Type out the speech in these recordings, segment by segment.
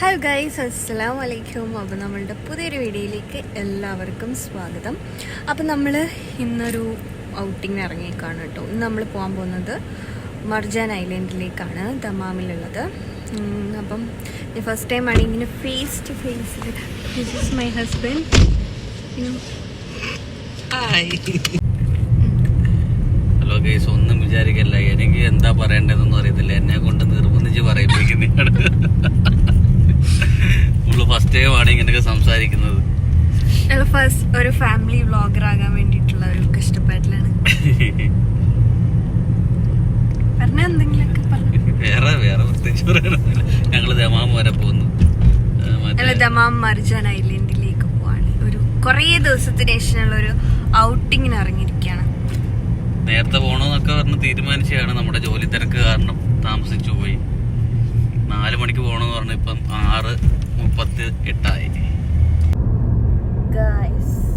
Hello guys അസ്സലാം വലൈക്കും അപ്പോൾ നമ്മളുടെ പുതിയൊരു വീഡിയോയിലേക്ക് എല്ലാവർക്കും സ്വാഗതം. അപ്പോൾ നമ്മൾ ഇന്നൊരു ഔട്ടിങ്ങിന് ഇറങ്ങിയേക്കാണ് കേട്ടോ. ഇന്ന് നമ്മൾ പോകാൻ പോകുന്നത് മർജാൻ ഐലൻഡിലേക്കാണ് ദമാമിലുള്ളത്. അപ്പം അപ്പം ഫസ്റ്റ് ടൈം ആണ് ഇങ്ങനെ face to face this is my husband hello guys ഒന്നും വിചാരിക്കല്ല. എനിക്ക് എന്താ പറയേണ്ടതെന്ന് അറിയത്തില്ല എന്നെ കൊണ്ട് നിർബന്ധിച്ച് പറയിപ്പിക്കുന്നതാണ് ആണ് ഇങ്ങനെയൊക്കെ സംസാരിക്കുന്നത്. ഫസ്റ്റ് ഒരു ഫാമിലി വ്ളോഗർ ആകാൻ വേണ്ടിയിട്ടുള്ള ഒരു കഷ്ടപ്പാടിലാണ് പറഞ്ഞ എന്തെങ്കിലുമൊക്കെ വേറെ വേറെ പ്രത്യേകിച്ച് പറയണമെന്നില്ല ഞങ്ങൾ ദമാം വരെ പോകുന്നു ദമാം മർജാൻ ഐലൻഡിലേക്ക് പോവാണ്. ഒരു കുറേ ദിവസത്തിന് ശേഷമുള്ള ഒരു ഔട്ടിങ്ങിന് ഇറങ്ങിയിരിക്കുകയാണ്. നേരത്തെ പോകണമെന്നൊക്കെ പറഞ്ഞ് തീരുമാനിച്ചാണ് നമ്മുടെ ജോലി തിരക്ക് കാരണം താമസിച്ചു പോയി. നാല് മണിക്ക് പോകണമെന്ന് പറഞ്ഞ ഇപ്പം ആറ് മുപ്പത്തി എട്ടായി ഹലോ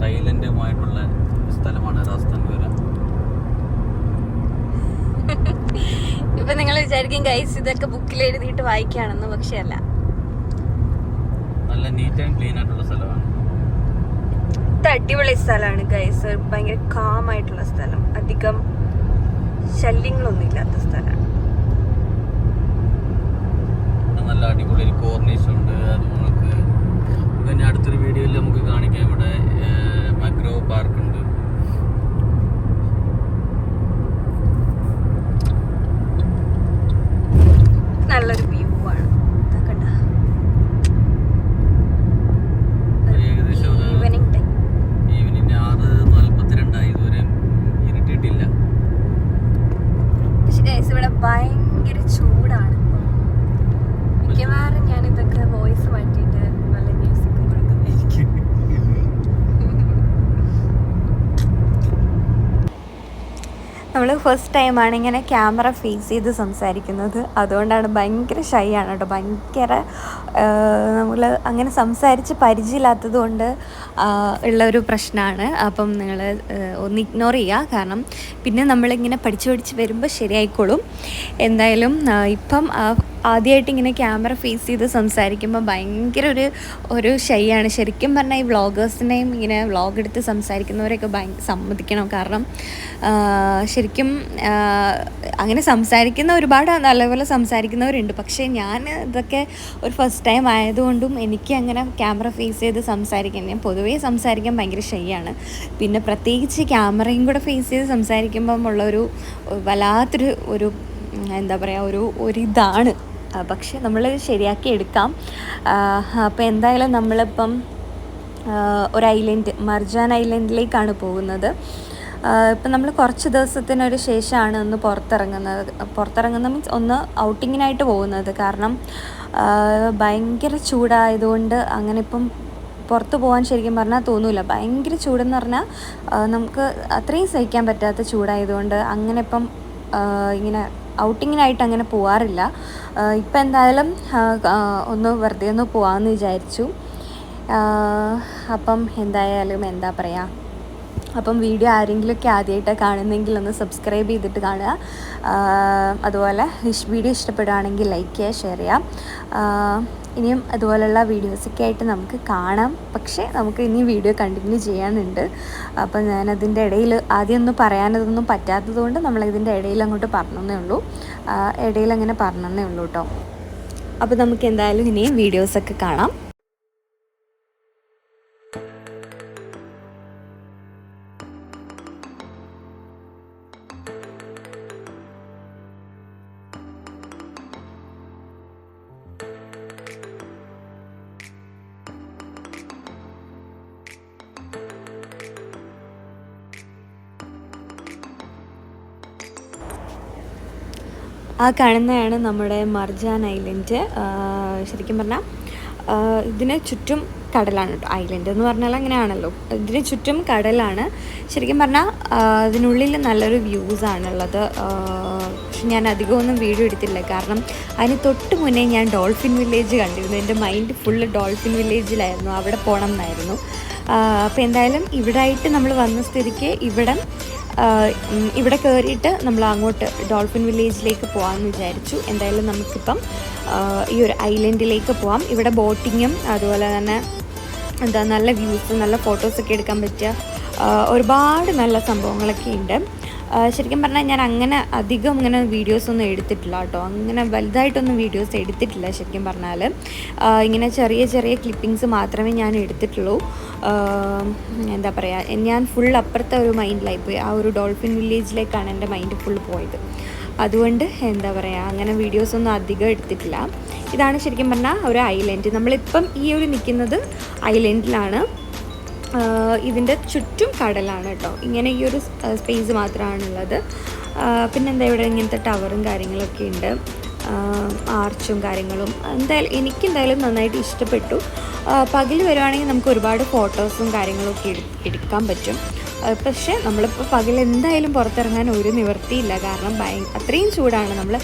സൈലന്റുമായിട്ടുള്ള സ്ഥലമാണ് രാജസ്ഥാൻപുര ഇപ്പൊ നിങ്ങൾ വിചാരിക്കും ഗൈസ് ഇതൊക്കെ ബുക്കിൽ എഴുതിയിട്ട് വായിക്കുകയാണെന്ന് പക്ഷെ അല്ല. നല്ല നീറ്റ് ആൻഡ് ക്ലീൻ ആയിട്ടുള്ള സ്ഥലമാണ്. ഇത് അടിപൊളി സ്ഥലമാണ് ഗൈസ് ഭയങ്കര കാം ആയിട്ടുള്ള സ്ഥലം. അധികം ശല്യങ്ങളൊന്നും ഇല്ലാത്ത സ്ഥലമാണ് നല്ല അടിപൊളി കോർണീസ് ഉണ്ട്. അത് നമുക്ക് പിന്നെ അടുത്തൊരു വീഡിയോയിൽ നമുക്ക് കാണിക്കാം. ഇവിടെ മഗ്രോ പാർക്ക് ഉണ്ട് നല്ലൊരു വ്യൂ ആണ്. ഈവനിങ് ആറ് നാല്പത്തിരണ്ടായി ഇതുവരെ പക്ഷെ ഇവിടെ ഭയങ്കര ചൂടാണ് ഇപ്പം. മിക്കവാറും ഞാൻ ഇതൊക്കെ വോയിസ് മാറ്റിയിട്ട് നല്ല മ്യൂസിക് കൊടുക്കുന്നതായിരിക്കും നമ്മൾ ഫസ്റ്റ് ടൈമാണ് ഇങ്ങനെ ക്യാമറ ഫേസ് ചെയ്ത് സംസാരിക്കുന്നത്. അതുകൊണ്ടാണ് ഭയങ്കര ഷൈ ആണ് കേട്ടോ. ഭയങ്കര നമ്മൾ അങ്ങനെ സംസാരിച്ച് പരിചയമില്ലാത്തത് കൊണ്ട് ഉള്ള ഒരു പ്രശ്നമാണ്. അപ്പം നിങ്ങൾ ഒന്ന് ഇഗ്നോർ ചെയ്യുക കാരണം പിന്നെ നമ്മളിങ്ങനെ പഠിച്ചു പഠിച്ച് വരുമ്പോൾ ശരിയായിക്കോളും. എന്തായാലും ഇപ്പം ആദ്യമായിട്ട് ഇങ്ങനെ ക്യാമറ ഫേസ് ചെയ്ത് സംസാരിക്കുമ്പോൾ ഭയങ്കര ഒരു ഒരു ഷൈയാണ് ശരിക്കും പറഞ്ഞാൽ ഈ വ്ളോഗേഴ്സിനെയും ഇങ്ങനെ വ്ളോഗ് എടുത്ത് സംസാരിക്കുന്നവരെയൊക്കെ ഭയങ്കര സമ്മതിക്കണം. കാരണം ശരിക്കും അങ്ങനെ സംസാരിക്കുന്ന ഒരുപാട് നല്ലപോലെ സംസാരിക്കുന്നവരുണ്ട്. പക്ഷേ ഞാൻ ഇതൊക്കെ ഒരു ഫസ്റ്റ് ടൈം ആയതുകൊണ്ടും എനിക്ക് അങ്ങനെ ക്യാമറ ഫേസ് ചെയ്ത് സംസാരിക്കാൻ ഞാൻ പൊതുവേ സംസാരിക്കാൻ ഭയങ്കര ഷൈയാണ് പിന്നെ പ്രത്യേകിച്ച് ക്യാമറയും കൂടെ ഫേസ് ചെയ്ത് സംസാരിക്കുമ്പം ഉള്ളൊരു വല്ലാത്തൊരു ഒരു എന്താ പറയുക ഒരു ഒരിതാണ്. പക്ഷെ നമ്മൾ ശരിയാക്കി എടുക്കാം. അപ്പോൾ എന്തായാലും നമ്മളിപ്പം ഒരു ഐലൻഡ് മർജാൻ ഐലൻഡിലേക്കാണ് പോകുന്നത്. ഇപ്പം നമ്മൾ കുറച്ച് ദിവസത്തിനൊരു ശേഷമാണ് ഒന്ന് പുറത്തിറങ്ങുന്നത്. പുറത്തിറങ്ങുന്ന മീൻസ് ഒന്ന് ഔട്ടിങ്ങിനായിട്ട് പോകുന്നത്. കാരണം ഭയങ്കര ചൂടായതുകൊണ്ട് അങ്ങനെ ഇപ്പം പുറത്ത് പോകാൻ ശരിക്കും പറഞ്ഞാൽ തോന്നൂല. ഭയങ്കര ചൂടെന്ന് പറഞ്ഞാൽ നമുക്ക് അത്രയും സഹിക്കാൻ പറ്റാത്ത ചൂടായതുകൊണ്ട് അങ്ങനെ ഇപ്പം ഇങ്ങനെ ഔട്ടിങ്ങിനായിട്ട് അങ്ങനെ പോവാറില്ല. ഇപ്പം എന്തായാലും ഒന്ന് വെറുതെ ഒന്ന് പോവാമെന്ന് വിചാരിച്ചു. അപ്പം എന്തായാലും എന്താ പറയുക അപ്പം വീഡിയോ ആരെങ്കിലുമൊക്കെ ആദ്യമായിട്ട് കാണുന്നെങ്കിൽ ഒന്ന് സബ്സ്ക്രൈബ് ചെയ്തിട്ട് കാണുക. അതുപോലെ വീഡിയോ ഇഷ്ടപ്പെടുകയാണെങ്കിൽ ലൈക്ക് ചെയ്യുക ഷെയർ ചെയ്യാം ആ, ഇനിയും അതുപോലുള്ള വീഡിയോസൊക്കെ ആയിട്ട് നമുക്ക് കാണാം. പക്ഷേ നമുക്ക് ഇനി വീഡിയോ കണ്ടിന്യൂ ചെയ്യാനുണ്ട്. അപ്പം ഞാനതിന്റെ ഇടയിൽ ആദ്യം ഒന്ന് പറയാനതൊന്നും പറ്റാത്തതുകൊണ്ട് നമ്മളിതിന്റെ ഇടയിൽ അങ്ങോട്ട് പറഞ്ഞതേ ഉള്ളൂ. ഇടയിൽ അങ്ങനെ പറഞ്ഞതേ ഉള്ളൂ കേട്ടോ അപ്പോൾ നമുക്ക് എന്തായാലും ഇനിയും വീഡിയോസൊക്കെ കാണാം. ആ കാണുന്നതാണ് നമ്മുടെ മർജാൻ ഐലൻഡ്. ശരിക്കും പറഞ്ഞാൽ ഇതിന് ചുറ്റും കടലാണ് കേട്ടോ ഐലൻഡ് എന്ന് പറഞ്ഞാൽ അങ്ങനെയാണല്ലോ. ഇതിന് ചുറ്റും കടലാണ്. ശരിക്കും പറഞ്ഞാൽ അതിനുള്ളിൽ നല്ലൊരു വ്യൂസാണുള്ളത് പക്ഷെ ഞാൻ അധികമൊന്നും വീഡിയോ എടുത്തില്ല. കാരണം അതിന് തൊട്ട് മുന്നേ ഞാൻ ഡോൾഫിൻ വില്ലേജ് കണ്ടിരുന്നു. എന്റെ മൈൻഡ് ഫുള്ള് ഡോൾഫിൻ വില്ലേജിലായിരുന്നു. അവിടെ പോകണം എന്നായിരുന്നു. അപ്പോൾ എന്തായാലും ഇവിടെ ആയിട്ട് നമ്മൾ വന്ന സ്ഥിതിക്ക് ഇവിടെ ഇവിടെ കയറിയിട്ട് നമ്മൾ അങ്ങോട്ട് ഡോൾഫിൻ വില്ലേജിലേക്ക് പോകാമെന്ന് വിചാരിച്ചു. എന്തായാലും നമുക്കിപ്പം ഈ ഒരു ഐലൻഡിലേക്ക് പോകാം ഇവിടെ ബോട്ടിങ്ങും അതുപോലെ തന്നെ എന്താ നല്ല വ്യൂസ് നല്ല ഫോട്ടോസൊക്കെ എടുക്കാൻ പറ്റിയ ഒരുപാട് നല്ല സംഭവങ്ങളൊക്കെ ഉണ്ട്. ശരിക്കും പറഞ്ഞാൽ ഞാൻ അങ്ങനെ അധികം ഇങ്ങനെ വീഡിയോസൊന്നും എടുത്തിട്ടില്ല കേട്ടോ. അങ്ങനെ വലുതായിട്ടൊന്നും വീഡിയോസ് എടുത്തിട്ടില്ല ശരിക്കും പറഞ്ഞാൽ ഇങ്ങനെ ചെറിയ ചെറിയ ക്ലിപ്പിങ്സ് മാത്രമേ ഞാൻ എടുത്തിട്ടുള്ളൂ. എന്താ പറയുക ഞാൻ ഫുൾ അപ്പുറത്തെ ഒരു മൈൻഡിലായി പോയി. ആ ഒരു ഡോൾഫിൻ വില്ലേജിലേക്കാണ് എന്റെ മൈൻഡ് ഫുൾ പോയത്. അതുകൊണ്ട് എന്താ പറയുക അങ്ങനെ വീഡിയോസൊന്നും അധികം എടുത്തിട്ടില്ല. ഇതാണ് ശരിക്കും പറഞ്ഞാൽ ഒരു ഐലൻഡ് നമ്മളിപ്പം ഈ ഒരു നിൽക്കുന്നത് ഐലൻഡിലാണ് ഇതിന്റെ ചുറ്റും കടലാണ് കേട്ടോ ഇങ്ങനെ ഈ ഒരു സ്പേസ് മാത്രമാണുള്ളത് പിന്നെ പിന്നെന്താ ഇവിടെ ഇങ്ങനത്തെ ടവറും കാര്യങ്ങളൊക്കെ ഉണ്ട് ആർച്ചും കാര്യങ്ങളും. എന്തായാലും എനിക്ക് എന്തായാലും നന്നായിട്ട് ഇഷ്ടപ്പെട്ടു. പകൽ വരുവാണെങ്കിൽ നമുക്ക് ഒരുപാട് ഫോട്ടോസും കാര്യങ്ങളൊക്കെ എടു എടുക്കാൻ പറ്റും. പക്ഷേ നമ്മളിപ്പോൾ പകൽ എന്തായാലും പുറത്തിറങ്ങാൻ ഒരു നിവൃത്തിയില്ല. കാരണം ഭയ അത്രയും ചൂടാണ്. നമ്മൾ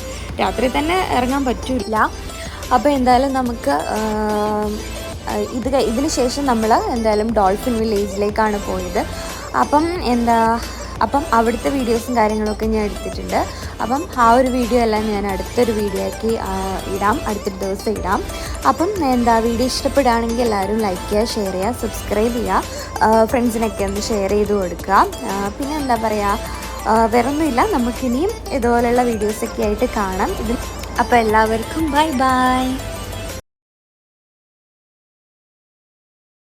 രാത്രി തന്നെ ഇറങ്ങാൻ പറ്റില്ല. അപ്പോൾ എന്തായാലും നമുക്ക് ഇത് ഇതിന് ശേഷം നമ്മൾ എന്തായാലും ഡോൾഫിൻ വില്ലേജിലേക്കാണ് പോയത്. അപ്പം എന്താ അപ്പം അവിടുത്തെ വീഡിയോസും കാര്യങ്ങളൊക്കെ ഞാൻ എടുത്തിട്ടുണ്ട്. അപ്പം ആ ഒരു വീഡിയോ എല്ലാം ഞാൻ അടുത്തൊരു വീഡിയോ ആക്കി ഇടാം. അടുത്തൊരു ദിവസം ഇടാം. അപ്പം എന്താ വീഡിയോ ഇഷ്ടപ്പെടുകയാണെങ്കിൽ എല്ലാവരും ലൈക്ക് ചെയ്യുക ഷെയർ ചെയ്യുക സബ്സ്ക്രൈബ് ചെയ്യുക. ഫ്രണ്ട്സിനൊക്കെ ഒന്ന് ഷെയർ ചെയ്ത് കൊടുക്കുക. പിന്നെ എന്താ പറയുക വേറൊന്നുമില്ല. നമുക്കിനിയും ഇതുപോലെയുള്ള വീഡിയോസൊക്കെ ആയിട്ട് കാണാം. ഇത് അപ്പോൾ എല്ലാവർക്കും ബൈ ബൈ